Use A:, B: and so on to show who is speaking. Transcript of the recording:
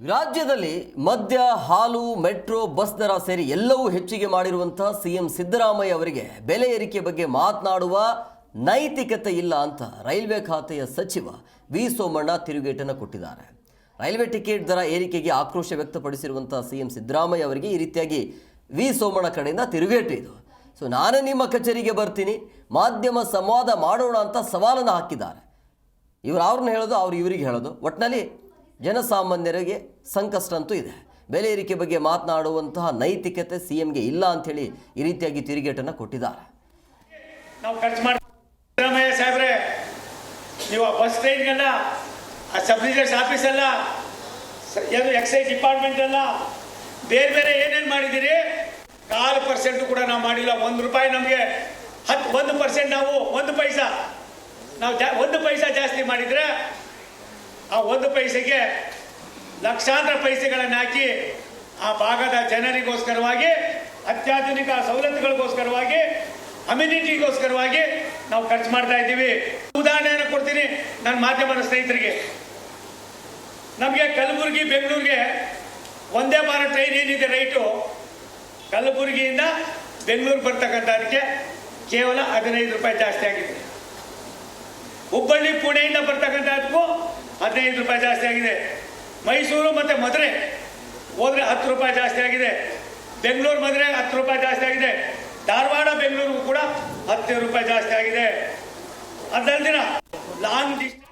A: ರಾಜ್ಯದಲ್ಲಿ ಮದ್ಯ, ಹಾಲು, ಮೆಟ್ರೋ, ಬಸ್ ದರ ಸೇರಿ ಎಲ್ಲವೂ ಹೆಚ್ಚಿಗೆ ಮಾಡಿರುವಂತಹ ಸಿಎಂ ಸಿದ್ದರಾಮಯ್ಯ ಅವರಿಗೆ ಬೆಲೆ ಏರಿಕೆ ಬಗ್ಗೆ ಮಾತನಾಡುವ ನೈತಿಕತೆ ಇಲ್ಲ ಅಂತ ರೈಲ್ವೆ ಖಾತೆಯ ಸಚಿವ ವಿ ಸೋಮಣ್ಣ ತಿರುಗೇಟನ್ನು ಕೊಟ್ಟಿದ್ದಾರೆ. ರೈಲ್ವೆ ಟಿಕೆಟ್ ದರ ಏರಿಕೆಗೆ ಆಕ್ರೋಶ ವ್ಯಕ್ತಪಡಿಸಿರುವಂತಹ ಸಿಎಂ ಸಿದ್ದರಾಮಯ್ಯ ಅವರಿಗೆ ಈ ರೀತಿಯಾಗಿ ವಿ ಸೋಮಣ್ಣ ಕಡೆಯಿಂದ ತಿರುಗೇಟು ಇದು. ಸೊ, ನಾನೇ ನಿಮ್ಮ ಕಚೇರಿಗೆ ಬರ್ತೀನಿ, ಮಾಧ್ಯಮ ಸಂವಾದ ಮಾಡೋಣ ಅಂತ ಸವಾಲನ್ನು ಹಾಕಿದ್ದಾರೆ. ಇವರು ಅವ್ರನ್ನ ಹೇಳೋದು, ಅವ್ರು ಇವರಿಗೆ ಹೇಳೋದು. ಒಟ್ಟಿನಲ್ಲಿ ಜನಸಾಮಾನ್ಯರಿಗೆ ಸಂಕಷ್ಟ ಅಂತೂ ಇದೆ. ಬೆಲೆ ಏರಿಕೆ ಬಗ್ಗೆ ಮಾತನಾಡುವಂತಹ ನೈತಿಕತೆ ಸಿ ಎಂಗೆ ಇಲ್ಲ ಅಂಥೇಳಿ ಈ ರೀತಿಯಾಗಿ ತಿರುಗೇಟನ್ನು ಕೊಟ್ಟಿದ್ದಾರೆ.
B: ನಾವು ಖರ್ಚು ಮಾಡ್ತೀವಿ ಸಾಹೇಬ್ರೆ, ನೀವು ಆ ಬಸ್ ಟ್ರೈನ್ಗೆಲ್ಲ ಆ ಸಬ್ ರಿಜಿಸ್ಟರ್ ಸ- ಏನು ಎಕ್ಸೈಸ್ ಡಿಪಾರ್ಟ್ಮೆಂಟ್ ಎಲ್ಲ, ಬೇರೆ ಬೇರೆ ಏನೇನು ಮಾಡಿದ್ದೀರಿ? ಕಾಲು ಪರ್ಸೆಂಟ್ ಕೂಡ ನಾವು ಮಾಡಿಲ್ಲ. ಒಂದು ರೂಪಾಯಿ ನಮಗೆ ಹತ್ತು ಒಂದು ಪರ್ಸೆಂಟ್ ನಾವು ಒಂದು ಪೈಸಾ, ನಾವು ಜಾ ಒಂದು ಪೈಸಾ ಜಾಸ್ತಿ ಮಾಡಿದರೆ ಒಂದು ಪೈಸೆಗೆ ಲಕ್ಷಾಂತರ ಪೈಸೆಗಳನ್ನು ಹಾಕಿ ಆ ಭಾಗದ ಜನರಿಗೋಸ್ಕರವಾಗಿ, ಅತ್ಯಾಧುನಿಕ ಸವಲತ್ತುಗಳಿಗೋಸ್ಕರವಾಗಿ, ಅಮ್ಯುನಿಟಿಗೋಸ್ಕರವಾಗಿ ನಾವು ಖರ್ಚು ಮಾಡ್ತಾ ಇದ್ದೀವಿ. ಉದಾಹರಣೆಯನ್ನು ಕೊಡ್ತೀನಿ ನನ್ನ ಮಾಧ್ಯಮದ ಸ್ನೇಹಿತರಿಗೆ. ನಮಗೆ ಕಲಬುರಗಿ, ಬೆಂಗಳೂರಿಗೆ ಒಂದೇ ಬಾರ ಟ್ರೈನ್ ಏನಿದೆ ರೈಟು ಕಲಬುರಗಿಯಿಂದ ಬೆಂಗಳೂರು ಬರ್ತಕ್ಕಂಥದಕ್ಕೆ ಕೇವಲ ಹದಿನೈದು ರೂಪಾಯಿ ಜಾಸ್ತಿ ಆಗಿದೆ. ಹುಬ್ಬಳ್ಳಿ, ಪುಣೆಯಿಂದ ಬರ್ತಕ್ಕಂಥದ್ದಕ್ಕೂ ಹದಿನೈದು ರೂಪಾಯಿ ಜಾಸ್ತಿ ಆಗಿದೆ. ಮೈಸೂರು ಮತ್ತು ಮದುರೆ ಹೋದರೆ ಹತ್ತು ರೂಪಾಯಿ ಜಾಸ್ತಿ ಆಗಿದೆ. ಬೆಂಗಳೂರು ಮದುರೆ ಹತ್ತು ರೂಪಾಯಿ ಜಾಸ್ತಿ ಆಗಿದೆ. ಧಾರವಾಡ, ಬೆಂಗಳೂರಿಗೂ ಕೂಡ ಹತ್ತು ರೂಪಾಯಿ ಜಾಸ್ತಿ ಆಗಿದೆ. ಅದಲ್ದಿನ ಲಾಂಗ್ ಡಿಸ್ಟೆನ್ಸ್